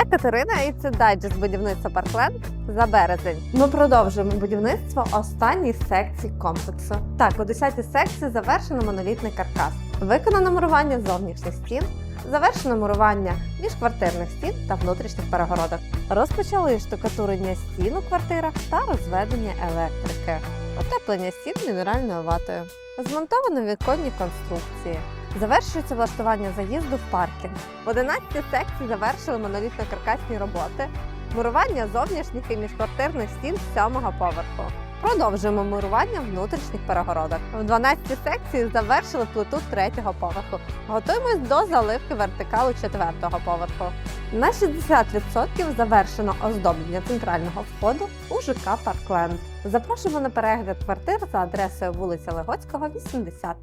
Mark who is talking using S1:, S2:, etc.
S1: Катерина і це дайджест будівництва Паркленд за березень. Ми продовжуємо будівництво останньої секції комплексу. Так, у 10-й секції завершено монолітний каркас. Виконано мурування зовнішніх стін, завершено мурування міжквартирних стін та внутрішніх перегородок. Розпочали штукатурення стін у квартирах та розведення електрики, утеплення стін мінеральною ватою. Змонтовано віконні конструкції. Завершується влаштування заїзду в паркінг. В 11 секції завершили монолітно-каркасні роботи, мурування зовнішніх і міжквартирних стін сьомого поверху. Продовжуємо мурування внутрішніх перегородок. В 12 секції завершили плиту третього поверху. Готуємось до заливки вертикалу четвертого поверху. На 60% завершено оздоблення центрального входу у ЖК Паркленд. Запрошуємо на перегляд квартир за адресою вулиця Легоцького, 80.